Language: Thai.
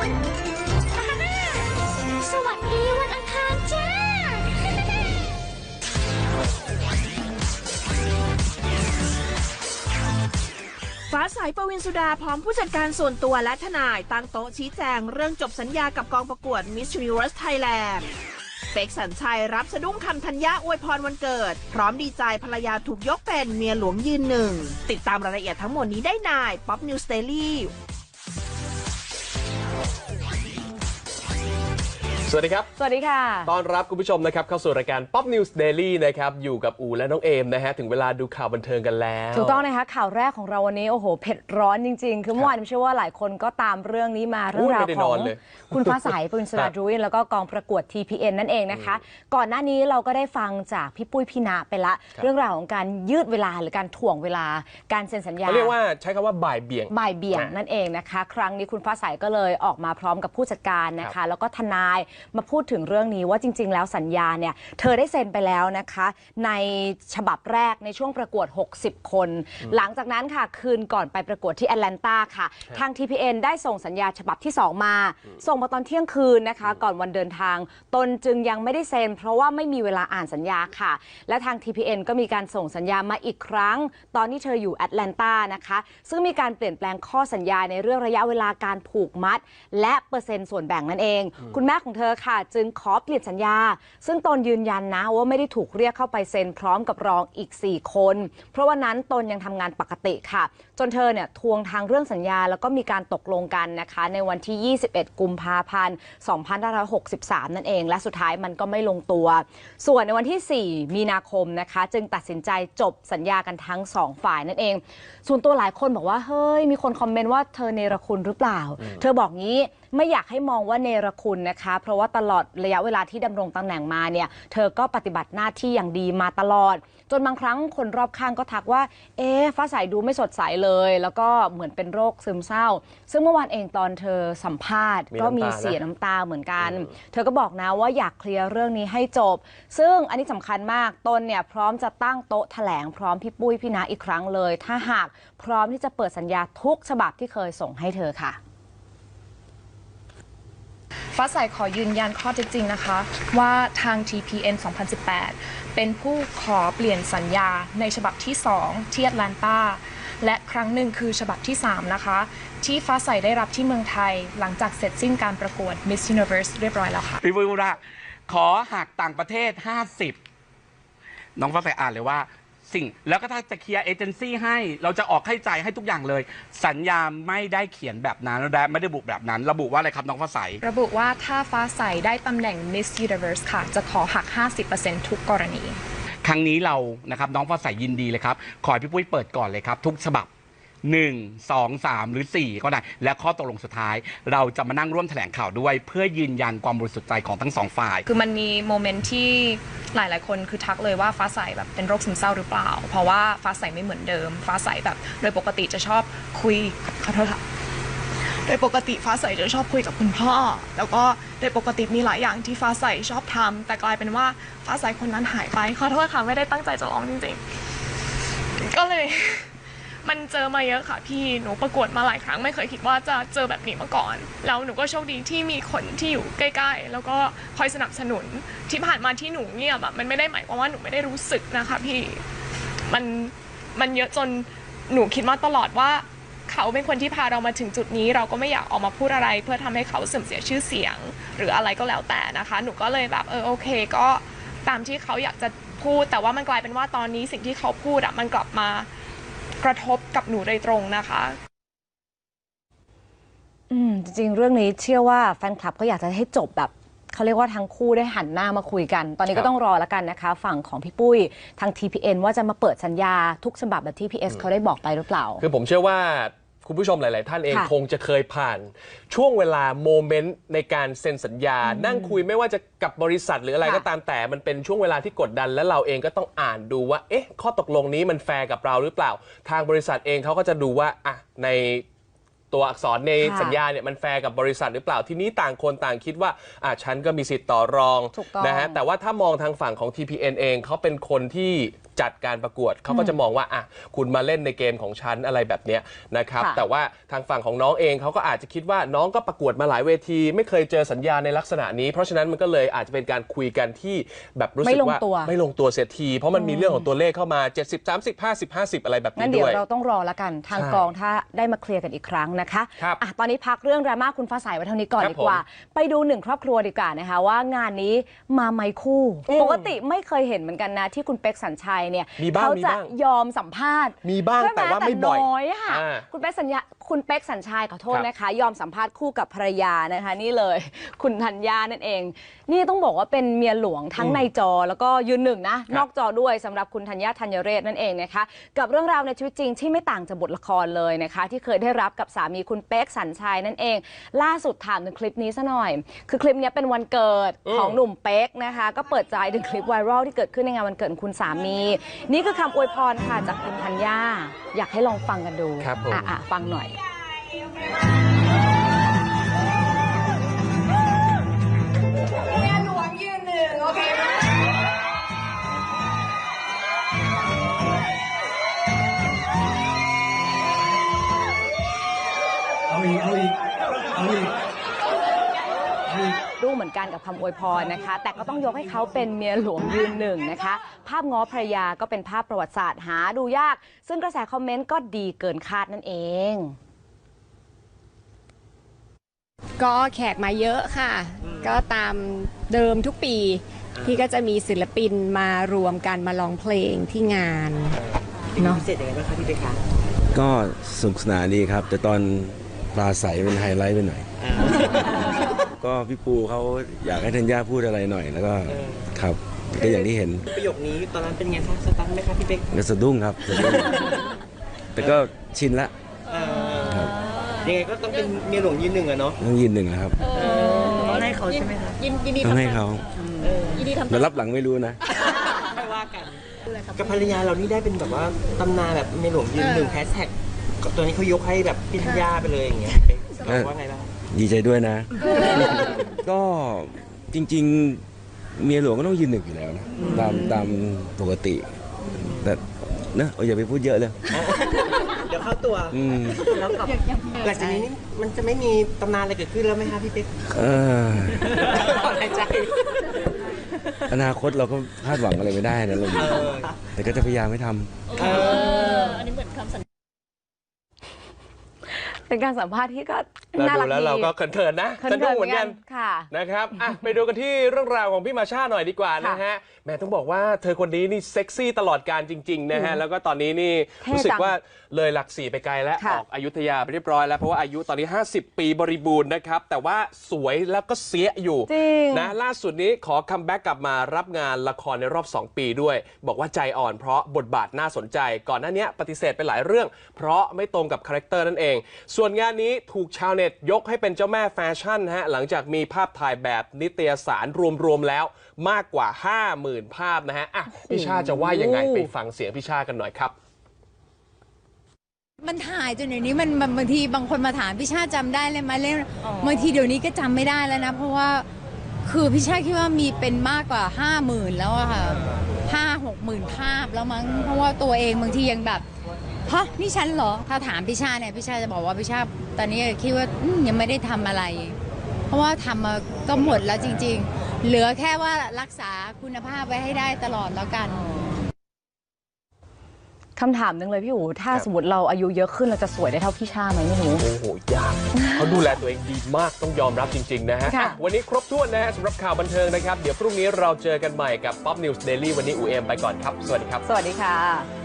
สวัสดีวันอังคารจ้า ฟ้าใสปวินสุดาพร้อมผู้จัดการส่วนตัวและทนายตั้งโต๊ะชี้แจงเรื่องจบสัญญากับกองประกวด Miss Universe Thailand เป็กสัญชัยรับสะดุ้งคำธัญญาอวยพรวันเกิด พร้อมดีใจภรรยาถูกยกเป็นเมียหลวงยืนหนึ่ง ติดตามรายละเอียดทั้งหมดนี้ได้ใน Pop News Daily สวัสดีครับ สวัสดีค่ะ ต้อนรับคุณผู้ชมนะครับเข้าสู่รายการ Pop News Daily นะครับ อยู่กับอูและน้องเอมนะฮะ ถึงเวลาดูข่าวบันเทิงกันแล้ว ถูกต้องนะคะ ข่าวแรกของเราวันนี้ โอ้โห เผ็ดร้อนจริง ๆ คือเมื่อวานผมเชื่อว่าหลายคนก็ตามเรื่องนี้มาเรื่องราวไม่ได้ขนอองนเลยคุณฟ้าใสปุณสครัราบดรุยนแล้วก็กองประกวด TPN นั่นเองนะคะ ก่อนหน้านี้เราก็ได้ฟังจากพี่ปุ้ยพี่ณไปละ เรื่องราวของการยืดเวลาหรือการถ่วงเวลาการเซ็นสัญญาเขาเรียกว่าใช้คำว่าบ่ายเบี่ยงบ่ายเบี่ยงอะนั่นเองนะคะ ครั้งนี้คุณฟ้าใสก็เลยออกมาพร้อมกับผู้จัดการนะครัคะบแล้วก็ทนายมาพูดถึงเรื่องนี้ว่าจริง ๆ แล้วสัญญาเนี่ยเธอได้เซ็นไปแล้วนะคะ ในฉบับแรกในช่วงประกวด 60 คน หลังจากนั้นค่ะคืนก่อนไปประกวดที่แอตแลนตาค่ะ ทาง TPN ได้ส่งสัญญาฉบับที่ 2 มา ส่งมาตอนเที่ยงคืนนะคะ ก่อนวันเดินทาง ตนจึงยังไม่ได้เซ็น เพราะว่าไม่มีเวลาอ่านสัญญาค่ะ และทาง TPN ก็มีการส่งสัญญามาอีกครั้ง ตอนที่เธออยู่แอตแลนตานะคะ ซึ่งมีการเปลี่ยนแปลงข้อสัญญาในเรื่องระยะเวลาการผูกมัด และเปอร์เซ็นต์ส่วนแบ่งนั่นเอง คุณแม่ของเธอค่ะ จึงขอเปลี่ยนสัญญา ซึ่งตนยืนยันนะว่าไม่ได้ถูกเรียกเข้าไปเซ็นพร้อมกับรองอีก 4 คน เพราะวันนั้นตนยังทำงานปกติค่ะ จนเธอเนี่ยทวงทางเรื่องสัญญา แล้วก็มีการตกลงกันนะคะ ในวันที่ 21 กุมภาพันธ์ 2563 นั่นเอง และสุดท้ายมันก็ไม่ลงตัว ส่วนในวันที่ 4 มีนาคมนะคะ จึงตัดสินใจจบสัญญากันทั้ง 2 ฝ่ายนั่นเอง ส่วนตัวหลายคนบอกว่า เฮ้ย มีคนคอมเมนต์ว่าเธอเนรคุณหรือเปล่า เธอบอกงี้ไม่อยากให้มองว่าเนรคุณนะคะ เพราะว่าตลอดระยะเวลาที่ดำรงตำแหน่งมาเนี่ย เธอก็ปฏิบัติหน้าที่อย่างดีมาตลอด จนบางครั้งคนรอบข้างก็ทักว่า เอ๊ะฟ้าใสดูไม่สดใสเลยแล้วก็เหมือนเป็นโรคซึมเศร้า ซึ่งเมื่อวานเองตอนเธอสัมภาษณ์มีก็น้ำตามีนะเสียน้ำตาเหมือนกัน เธอก็บอกนะว่าอยากเคลียร์เรื่องนี้ให้จบ ซึ่งอันนี้สำคัญมากตนเนี่ยพร้อมจะตั้งโต๊ะแถลงพร้อมพี่ปุ้ยพี่นาอีกครั้งเลย ถ้าหากพร้อมที่จะเปิดสัญญาทุกฉบับที่เคยส่งให้เธอค่ะฟ้าใสขอยืนยันข้อเท็จจริงนะคะ ว่าทาง TPN 2018 เป็นผู้ขอเปลี่ยนสัญญาในฉบับที่ 2 ที่แอตแลนตา และครั้งหนึ่งคือฉบับที่ 3 นะคะ ที่ฟ้าใสได้รับที่เมืองไทย หลังจากเสร็จสิ้นการประกวด Miss Universe เรียบร้อยแล้วค่ะ พี่ปุ้ยพูดว่าขอหักต่างประเทศ 50 น้องฟ้าใสอ่านเลยว่า สิ่งแล้วก็ถ้าจะเคลียร์เอเจนซี่ให้เราจะออกให้ใจายให้ทุกอย่างเลย สัญญาไม่ได้เขียนแบบนั้นและไม่ได้บุแบบนั้น ระบุว่าอะไรครับน้องฟ้าใส ระบุว่าถ้าฟ้าใสได้ตำแหน่ง Miss Universe ค่ะ จะขอหัก 50%ทุกกรณีค รั้งนี้เรานะครับน้องฟ้าใสยินดีเลยครับ ขอให้พี่ปุ้ยเปิดก่อนเลยครับ ทุกฉบับ 1 2 3 หรือ 4 ก็ได้ และข้อตกลงสุดท้าย เราจะมานั่งร่วมแถลงข่าวด้วย เพื่อยืนยันความบริสุทธิ์ใจของทั้งสองฝ่าย คือมันมีโมเมนต์ที่หลาย ๆ คนคือทักเลยว่าฟ้าใสแบบเป็นโรคซึมเศร้าหรือเปล่า เพราะว่าฟ้าใสไม่เหมือนเดิม ฟ้าใสแบบโดยปกติจะชอบคุยขอโทษค่ะ โดยปกติฟ้าใสจะชอบคุยกับคุณพ่อ แล้วก็โดยปกติมีหลายอย่างที่ฟ้าใสชอบทำแต่กลายเป็นว่าฟ้าใสคนนั้นหายไปขอโทษค่ะไม่ได้ตั้งใจจะร้องจริงๆ ก็เลยมันเจอมาเยอะค่ะพี่หนูประกวดมาหลายครั้งไม่เคยคิดว่าจะเจอแบบนี้มาก่อน แล้วหนูก็โชคดีที่มีคนที่อยู่ใกล้ ๆ แล้วก็คอยสนับสนุนที่ผ่านมาที่หนูเงียบอะมันไม่ได้หมายความว่าหนูไม่ได้รู้สึกนะคะพี่มันมันเยอะจนหนูคิดมาตลอดว่า เขาเป็นคนที่พาเรามาถึงจุดนี้ เราก็ไม่อยากออกมาพูดอะไร เพื่อทำให้เขาเสื่อมเสียชื่อเสียง หรืออะไรก็แล้วแต่นะคะ หนูก็เลยแบบเออโอเค ก็ตามที่เขาอยากจะพูด แต่ว่ามันกลายเป็นว่าตอนนี้สิ่งที่เขาพูดอะมันกลับมากระทบกับหนูโดยตรงนะคะอืมจริง ๆ เรื่องนี้เชื่อว่าแฟนคลับก็อยากจะให้จบแบบเขาเรียกว่าทั้งคู่ได้หันหน้ามาคุยกัน ตอนนี้ครัก็บต้องรอแล้วกันนะคะ ฝั่งของพี่ปุ้ยทาง TPN ว่าจะมาเปิดสัญญาทุกฉบับแบบที่ PS เขาได้บอกไปหรือเปล่า คือผมเชื่อว่า คุณผู้ชมหลาย ๆ ท่านเองค่ะคงจะเคยผ่าน ช่วงเวลาโมเมนต์ในการเซ็นสัญญา นั่งคุยไม่ว่าจะกับบริษัทหรืออะไรค่ะก็ตามแต่มันเป็นช่วงเวลาที่กดดัน แล้วเราเองก็ต้องอ่านดูว่า เอ๊ะ ข้อตกลงนี้มันแฟร์กับเราหรือเปล่า ทางบริษัทเองเขาก็จะดูว่าอะในตัวอักษรในค่ะสัญญาเนี่ยมันแฟร์กับบริษัทหรือเปล่าทีนี้ต่างคนต่างคิดว่าอะฉันก็มีสิทธิ์ต่อรองถูกต้อง นะฮะแต่ว่าถ้ามองทางฝั่งของ TPN เองเขาเป็นคนที่ จัดการประกวดเขาก็จะมองว่าอะคุณมาเล่นในเกมของฉันอะไรแบบเนี้ยนะครับค่ะแต่ว่าทางฝั่งของน้องเองเขาก็อาจจะคิดว่าน้องก็ประกวดมาหลายเวที ไม่เคยเจอสัญญาในลักษณะนี้ เพราะฉะนั้นมันก็เลยอาจจะเป็นการคุยกันที่แบบรู้สึกไม่ลงว่าตัวไม่ลงตัวเสียที เพราะมันมีเรื่องของตัวเลขเข้ามา 70 30 50 50 อะไรแบบงั้นี้นเดี๋ยด้ววยเราต้องรอแล้วกันทางใช่กองถ้าได้มาเคลียร์กันอีกครั้งนะคะครับอะตอนนี้พักเรื่องดราม่าคุณฟ้าใสไว้เท่านี้ก่อนครับดีกว่า ไปดูหนึ่งครอบครัวดีกว่านะคะว่างานนี้มาไหมคู่อืมปกติไม่เคยเห็นเหมือนกันนะที่คุณเป๊กสัญชัยเนี่ยมีบ้างเขามีจะบ้าง ยอมสัมภาษณ์มีบ้างใช่หแต่ว่าไม่บ่อยน้อยค่ะ อ่า คุณเป๊กสัญญา คุณเป๊กสัญชัยขอโทษครับนะคะ ยอมสัมภาษณ์คู่กับภรรยานะคะ นี่เลย คุณธัญญานั่นเอง นี่ต้องบอกว่าเป็นเมียหลวงทั้งในจอ แล้วก็ยืนหนึ่งนะครับนอกจอด้วยสำหรับคุณธัญญาธัญเรศนั่นเองนะคะ กับเรื่องราวในชีวิตจริงที่ไม่ต่างจากบทละครเลยนะคะ ที่เคยได้รับกับสามีคุณเป๊กสัญชัยนั่นเอง ล่าสุดถามถึงคลิปนี้ซะหน่อย คือคลิปนี้เป็นวันเกิดอืมของหนุ่มเป๊กนะคะ ก็เปิดใจถึงคลิปไวรัลที่เกิดขึ้นในงานวันเกิดของคุณสามี นี่คือคำอวยพรค่ะจากคุณธัญญาอยากให้ลองฟังกันดูครับผมอ่ะอะฟังหน่อเอาอีก เอาอีก เอาอีก เอาอีกดูเหมือนกันกับคำอวยพรนะคะ แต่ก็ต้องยกให้เขาเป็นเมียหลวงยืนหนึ่งนะคะ ภาพง้อภรรยาก็เป็นภาพประวัติศาสตร์หาดูยาก ซึ่งกระแสคอมเมนต์ก็ดีเกินคาดนั่นเอง ก็แขกมาเยอะค่ะ ก็ตามเดิมทุกปีที่ก็จะมีศิลปินมารวมกันมาร้องเพลงที่งานเนาะก็สนุกสนานดีครับ แต่ตอนปลาใสเป็นไฮไลท์ไปหน่อย ก็พี่ปูเขาอยากให้ธัญญาพูดอะไรหน่อย แล้วก็ครับก็อย่างที่เห็นประโยคนี้ตอนนั้นเป็นไงคะสตันไหมคะพี่เป๊กก็สะดุ้งครับสะดุ้งแต่ก็ชินละเอ่อ ยังไงก็ต้องเป็นเมียหลวงยืนหนึ่งอะเนาะต้องยืนหนึ่งนะครับต้องให้เขาใช่ไหมคะต้องให้เขาแล้วรับหลังไม่รู้นะไม่ว่ากันกับภรรยาเรานี่ได้เป็นแบบว่าตำนานแบบเมียหลวงยืนหนึ่งแฮชแท็กตัวนี้เขายกให้แบบพิทยาไปเลยอย่างเงี้ยพี่เป๊กเราว่าไงบ้างดีใจด้วยนะ ก็จริง ๆ เมียหลวงก็ต้องยืนหนึ่งอยู่แล้วนะตามตามปกติ แต่นะเอาอย่าไปพูดเยอะเลยเดี๋ ยวเข้าตัวอืม แล้วกับหลังจากนี้นี่มันจะไม่มีตำนานอะไรเกิดขึ้นแล้วไหมคะพี่เป๊กเออถอนหายใจ อนาคตเราก็คาดหวังอะไรไม่ได้นะเราเออแต่ก็จะพยายามไม่ทำ เออ เป็นการสัมภาษณ์ที่ก็เราน่าดูรักแล้วดีเราก็เขินๆนะเขิสะดุ้งๆเหมือนกันค่ะนะครับอะ ไปดูกันที่เรื่องราวของพี่มาชาหน่อยดีกว่านะฮะแหม่ต้องบอกว่าเธอคนนี้นี่เซ็กซี่ตลอดการจริง ๆ นะฮะ แล้วก็ตอนนี้นี่เท่รู้สึกจังว่าเลยหลักสี่ไปไกลแล้วค่ะ ออกอายุทยาไปเรียบร้อยแล้ว เพราะว่าอายุตอนนี้ 50 ปีบริบูรณ์นะครับ แต่ว่าสวยแล้วก็เสียอยู่จริง นะล่าสุดนี้ขอคัมแบ็กกลับมารับงานละครในรอบ 2 ปีด้วย บอกว่าใจอ่อนเพราะบทบาทน่าสนใจ ก่อนหน้านี้ปฏิเสธไปหลายเรื่อง เพราะไม่ตรงกับคาแรคเตอร์นั่นเองส่วนงานนี้ถูกชาวเน็ตยกให้เป็นเจ้าแม่แฟชั่นฮะหลังจากมีภาพถ่ายแบบนิตยสารรวมๆแล้วมากกว่า 50,000 ภาพนะฮะอะพี่ชาจะว่ายังไงไปฟังเสียงพี่ชากันหน่อยครับมันถ่ายจนเดี๋ยวนี้มันมันบางทีบางคนมาถามพี่ชาติจำได้เลยไหมเล่นบางทีเดี๋ยวนี้ก็จำไม่ได้แล้วนะ เพราะว่าคือพี่ชาติคิดว่ามีเป็นมากกว่าห้าหมื่นแล้วอะค่ะห้าหกหมื่นภาพแล้วมั้งเพราะว่าตัวเองบางทียังแบบ ฮะนี่ฉันเหรอ ถ้าถามพี่ชาติเนี่ยพี่ชาติจะบอกว่าพี่ชาติตอนนี้คิดว่าอืมยังไม่ได้ทำอะไร เพราะว่าทำมาก็หมดแล้วจริง ๆ เหลือแค่ว่ารักษาคุณภาพไว้ให้ได้ตลอดแล้วกันคำถามหนึ่งเลยพี่อู๋ถ้าครับสมมติเราอายุเยอะขึ้นเราจะสวยได้เท่าพี่ชาไหมไม่รู้ โอ้โห ยาก เขาดูแลตัวเองดีมากต้องยอมรับจริง ๆ นะฮะค่ะอะวันนี้ครบถ้วนนะฮะสำหรับข่าวบันเทิงนะครับ เดี๋ยวพรุ่งนี้เราเจอกันใหม่กับ Pop News Daily วันนี้อูเอมไปก่อนครับ สวัสดีครับ สวัสดีค่ะ